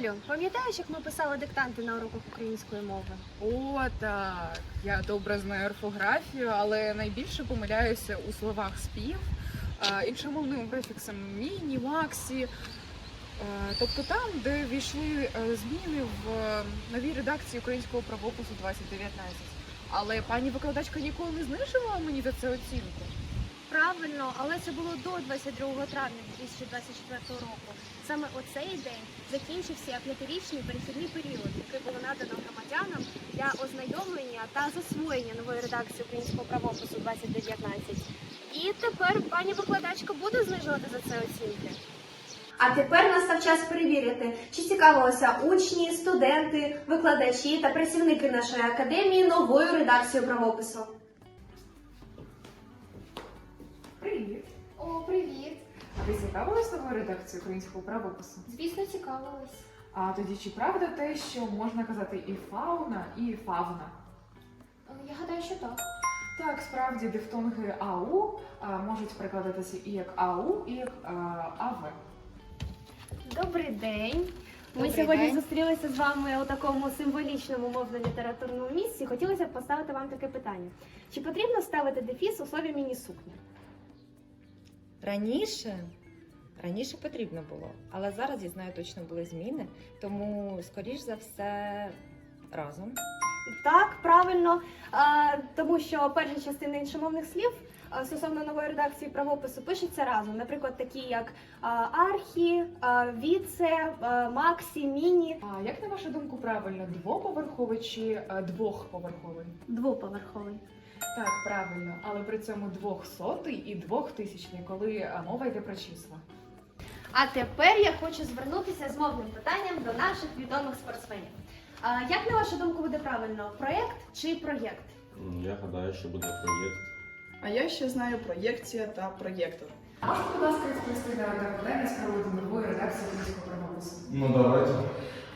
Олю, пам'ятаєш, як ми писали диктанти на уроках української мови? О, так. Я добре знаю орфографію, але найбільше помиляюся у словах спів, іншомовним префіксом міні, максі. Тобто там, де війшли е, зміни в е, новій редакції українського правопису 2019. Але пані викладачка ніколи не знижувала мені за це оцінку. Правильно, але це було до 22 травня 2024 року. Саме у цей день закінчився п'ятирічний перехідний період, який було надано громадянам для ознайомлення та засвоєння нової редакції українського правопису 2019. І тепер пані викладачка буде знижувати за це оцінки. А тепер настав час перевірити, чи цікавилися учні, студенти, викладачі та працівники нашої академії новою редакцією правопису. Привіт! О, привіт! А ти цікавилась новою редакцією українського правопису? Звісно, цікавилась. А тоді чи правда те, що можна казати і фауна, і фавна? Е, Я гадаю, що так. Так, справді дифтонги АУ а, можуть перекладатися і як АУ, і як а, АВ. Добрий день. Ми Добрий сьогодні день. зустрілися з вами у такому символічному мовно-літературному місці. Хотілося б поставити вам таке питання: чи потрібно ставити дефіс у слові міні-сукня? Раніше, раніше потрібно було, але зараз я знаю, точно були зміни, тому скоріш за все разом. Так, правильно, а, тому що перша частина іншомовних слів а, стосовно нової редакції правопису пишеться разом. Наприклад, такі як а, архі, а, віце, а, максі, міні, А як на вашу думку правильно, двоповерховий чи а, двохповерховий? двоповерховий. Так, правильно, але при цьому двохсотий і двохтисячний, коли мова йде про числа. А тепер я хочу звернутися з мовним питанням до наших відомих спортсменів. А, як на вашу думку буде правильно, проєкт чи проєкт? Я гадаю, що буде проєкт. А я ще знаю проєкція та проєктор. А будь ласка, відповісти на одне з приводу нової редакції українського правопису? Ну давайте.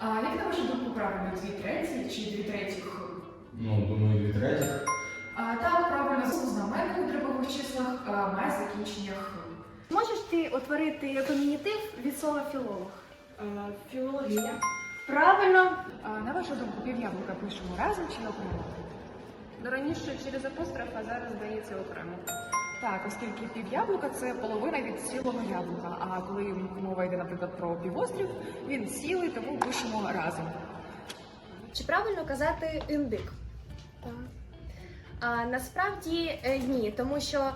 А як на вашу думку правильно, дві треті чи дві третіх? Ну, думаю, дві третіх. А, так, правильно, знаменник у дробових числах має закінчення х. Можеш ти утворити фемінітив від слова філолог? Філологія. Правильно. На вашу думку, пів'яблука пишемо разом чи окремо? Ну, раніше через апостроф, а зараз здається окремо. Так, оскільки пів'яблука це половина від цілого яблука. А коли мова йде, наприклад, про півострів, він цілий, тому пишемо разом. Чи правильно казати індик? А, насправді е, ні, тому що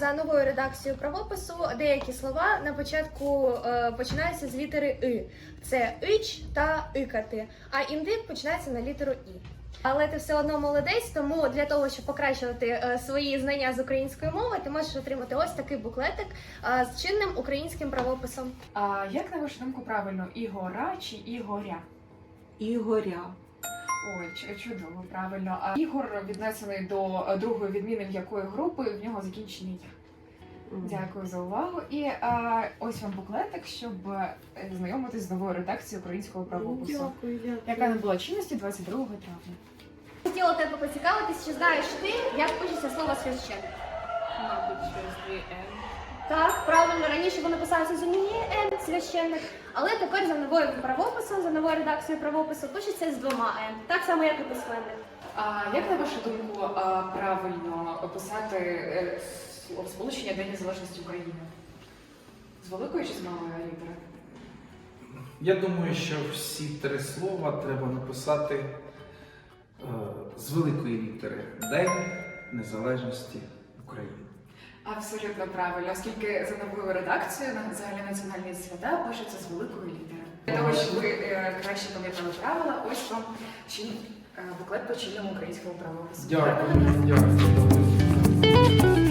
за новою редакцією правопису деякі слова на початку е, починаються з літери И. Це ич та икати, а індик починається на літеру І. Але ти все одно молодець, тому для того, щоб покращувати е, свої знання з української мови, ти можеш отримати ось такий буклетик е, з чинним українським правописом. А як на вашу думку правильно, Ігора чи Ігоря? Ігоря. Ой, чудово, правильно. А Ігор віднесений до е, другої відміни м'якої групи, в нього закінчений я. Дякую за увагу. І а, ось вам буклетик, щоб е, знайомитись з новою редакцією українського правопису, яка набула чинності 22 травня. Хотіла тебе поцікавитись, чи знаєш ти, як пишеться слово священник? Мабуть, через дві Н. Так, правильно, раніше воно писалося з однієї Н, священник, але тепер за новою правописом, за новою редакцією правопису пишеться з двома Н, так само, як і письменник. А як на вашу думку правильно описати е, сполучення День Незалежності України? З великої чи з малої літери? Я думаю, що всі три слова треба написати е, з великої літери День Незалежності України. Абсолютно правильно, оскільки за новою редакцією на національні свята пишуться з великої літери. Для того, щоб ви е, краще пам'ятали правила, ось вам чин, е, буклет по чинному українському правопису. Дякую. Дякую.